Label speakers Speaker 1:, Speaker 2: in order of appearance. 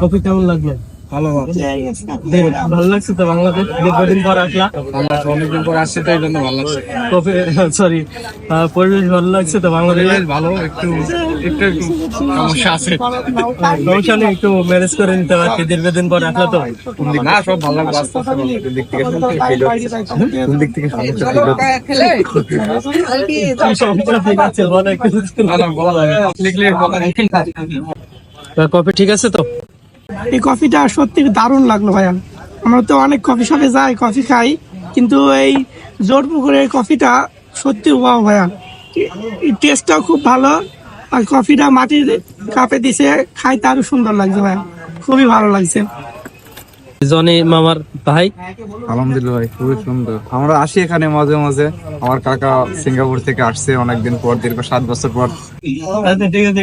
Speaker 1: Coffee কেমন লাগল?
Speaker 2: ভালো
Speaker 1: ভালো লাগছে তো বাংলাদেশ? দীর্ঘদিন পর আসলা।
Speaker 2: অনেকদিন পর আসছি তো এই জন্য ভালো লাগছে।
Speaker 1: কফি সরি পরিবেশ ভালো লাগছে তো বাংলাদেশ?
Speaker 2: ভালো একটু একটু একটু সমস্যা আছে।
Speaker 1: সমস্যা নেই একটু ম্যানেজ করে নিতে পারছি দীর্ঘদিন পর আসলা তো।
Speaker 2: না সব ভালো লাগছে আস্তে আস্তে দিক থেকে কোন দিক থেকে সমস্যা
Speaker 1: সমস্যা ঠিক আছে বলো একটু
Speaker 2: না না বলা
Speaker 1: কফি ঠিক আছে তো?
Speaker 3: এই কফিটা সত্যি দারুণ লাগল ভাইয়া আমরা তো অনেক কফি শপে যাই, কফি খাই, কিন্তু এই জোর পুকুরের কফিটা সত্যি ওয়াও ভাইয়া টেস্টটাও খুব ভালো, আর কফিটা মাটির কাপে দিছে খাইতে আরও সুন্দর লাগছে ভাইয়া খুবই ভালো লাগছে।
Speaker 1: জনি মামার ভাই
Speaker 2: আলহামদুলিল্লাহ ভাই খুবই সুন্দর আমরা আসি এখানে মাঝে মাঝে আমার কাকা সিঙ্গাপুর থেকে আসছে অনেকদিন পর দীর্ঘ সাত বছর পর
Speaker 1: আচ্ছা ঠিক আছে